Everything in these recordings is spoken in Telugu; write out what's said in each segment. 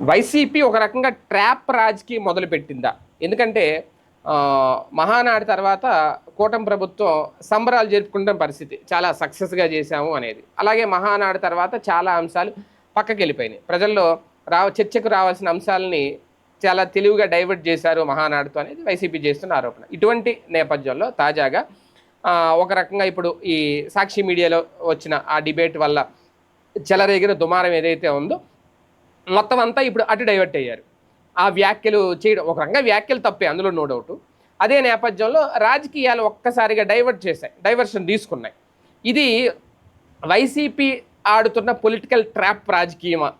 వైసీపీ ఒక రకంగా ట్రాప్ రాజ్కి మొదలుపెట్టిందా? ఎందుకంటే మహానాడు తర్వాత కూటమి ప్రభుత్వం సంబరాలు జరుపుకుంటున్న పరిస్థితి. చాలా సక్సెస్గా చేశాము అనేది. అలాగే మహానాడు తర్వాత చాలా అంశాలు పక్కకి వెళ్ళిపోయినాయి ప్రజల్లో రావ చర్చకు రావాల్సిన అంశాలని చాలా తెలివిగా డైవర్ట్ చేశారు మహానాడుతో అనేది వైసీపీ చేస్తున్న ఆరోపణ. ఇటువంటి నేపథ్యంలో తాజాగా ఒక రకంగా ఇప్పుడు ఈ సాక్షి మీడియాలో వచ్చిన ఆ డిబేట్ వల్ల చెలరేగిన దుమారం ఏదైతే ఉందో మొత్తం అంతా ఇప్పుడు అటు డైవర్ట్ అయ్యారు. ఆ వ్యాఖ్యలు చేయడం ఒక రకంగా వ్యాఖ్యలు తప్పే అందులో నో డౌట్ అదే నేపథ్యంలో రాజకీయాలు ఒక్కసారిగా డైవర్ట్ చేశాయి డైవర్షన్ తీసుకున్నాయి. ఇది వైసీపీ ఆడుతున్న పొలిటికల్ ట్రాప్ రాజకీయమా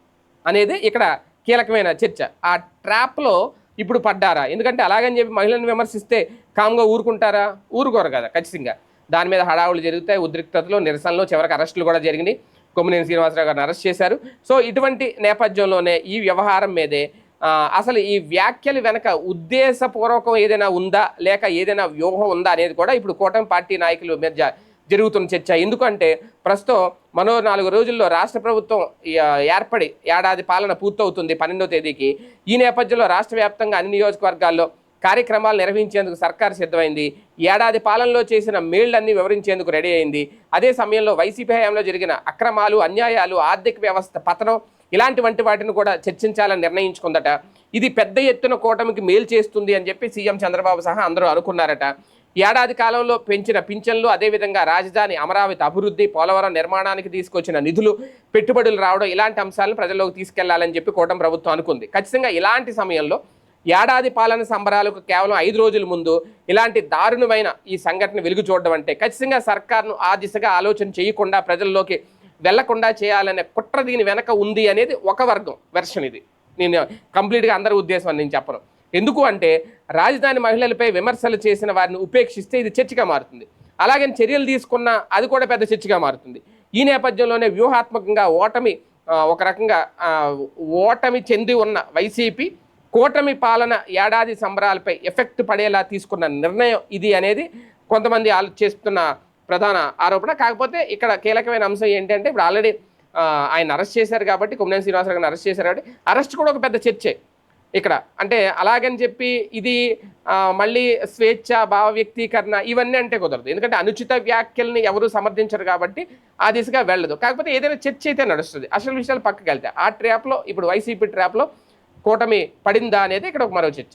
అనేది ఇక్కడ కీలకమైన చర్చ. ఆ ట్రాప్లో ఇప్పుడు పడ్డారా? ఎందుకంటే అలాగని చెప్పి మహిళలను విమర్శిస్తే కామ్గా ఊరుకుంటారా? ఊరుకోరు కదా ఖచ్చితంగా. దాని మీద హడావులు జరుగుతాయి ఉద్రిక్తతలు నిరసనలు చివరికి అరెస్టులు కూడా జరిగినాయి. కొమ్మినేని శ్రీనివాసరావు గారిని అరెస్ట్ చేశారు. సో ఇటువంటి నేపథ్యంలోనే ఈ వ్యవహారం మీదే అసలు ఈ వ్యాఖ్యలు వెనక ఉద్దేశపూర్వకం ఏదైనా ఉందా? లేక ఏదైనా వ్యూహం ఉందా? అనేది కూడా ఇప్పుడు కూటమి పార్టీ నాయకుల మధ్య జరుగుతున్న చర్చ. ఎందుకంటే ప్రస్తుతం మరో నాలుగు రోజుల్లో రాష్ట్ర ప్రభుత్వం ఏర్పడి ఏడాది పాలన పూర్తవుతుంది పన్నెండో తేదీకి. ఈ నేపథ్యంలో రాష్ట్ర వ్యాప్తంగా అన్ని నియోజకవర్గాల్లో కార్యక్రమాలు నిర్వహించేందుకు సర్కారు సిద్ధమైంది. ఏడాది పాలనలో చేసిన మేళ్ళన్నీ వివరించేందుకు రెడీ అయింది. అదే సమయంలో వైసీపీ హయాంలో జరిగిన అక్రమాలు అన్యాయాలు ఆర్థిక వ్యవస్థ పతనం ఇలాంటి వంటి వాటిని కూడా చర్చించాలని నిర్ణయించుకుందట. ఇది పెద్ద ఎత్తున కూటమికి మేలు చేస్తుంది అని చెప్పి సీఎం చంద్రబాబు సహా అందరూ అనుకున్నారట. ఏడాది కాలంలో పెంచిన పింఛన్లు అదేవిధంగా రాజధాని అమరావతి అభివృద్ధి పోలవరం నిర్మాణానికి తీసుకొచ్చిన నిధులు పెట్టుబడులు రావడం ఇలాంటి అంశాలను ప్రజల్లోకి తీసుకెళ్ళాలని చెప్పి కూటమి ప్రభుత్వం అనుకుంది. ఖచ్చితంగా ఇలాంటి సమయంలో ఏడాది పాలన సంబరాలకు కేవలం ఐదు రోజుల ముందు ఇలాంటి దారుణమైన ఈ సంఘటన వెలుగు చూడడం అంటే ఖచ్చితంగా సర్కార్ను ఆ దిశగా ఆలోచన చేయకుండా ప్రజల్లోకి వెళ్ళకుండా చేయాలనే కుట్ర దీని వెనక ఉంది అనేది ఒక వర్గం వెర్షన్ ఇది. నేను కంప్లీట్గా అందరి ఉద్దేశం అని నేను చెప్పను. ఎందుకు అంటే రాజధాని మహిళలపై విమర్శలు చేసిన వారిని ఉపేక్షిస్తే ఇది చర్చగా మారుతుంది. అలాగే చర్యలు తీసుకున్న అది కూడా పెద్ద చర్చగా మారుతుంది. ఈ నేపథ్యంలోనే వ్యూహాత్మకంగా ఓటమి ఒక రకంగా ఓటమి చెంది ఉన్న వైసీపీ కూటమి పాలన ఏడాది సంబరాలపై ఎఫెక్ట్ పడేలా తీసుకున్న నిర్ణయం ఇది అనేది కొంతమంది ఆలోచిస్తున్న ప్రధాన ఆరోపణ. కాకపోతే ఇక్కడ కీలకమైన అంశం ఏంటంటే ఇప్పుడు ఆల్రెడీ ఆయన అరెస్ట్ చేశారు కాబట్టి కుమ్మనేని శ్రీనివాసరావు గారిని అరెస్ట్ చేశారు కాబట్టి అరెస్ట్ కూడా ఒక పెద్ద చర్చే ఇక్కడ. అంటే అలాగని చెప్పి ఇది మళ్ళీ స్వేచ్ఛ భావ వ్యక్తీకరణ ఇవన్నీ అంటే కుదరదు. ఎందుకంటే అనుచిత వ్యాఖ్యల్ని ఎవరు సమర్థించరు కాబట్టి ఆ దిశగా వెళ్ళదు. కాకపోతే ఏదైనా చర్చ అయితే నడుస్తుంది. అసలు విషయాలు పక్కకి వెళ్తాయి. ఆ ట్రాప్లో ఇప్పుడు వైసీపీ ట్రాప్లో కూటమి పడిందా అనేది ఇక్కడ ఒక మరో చర్చ.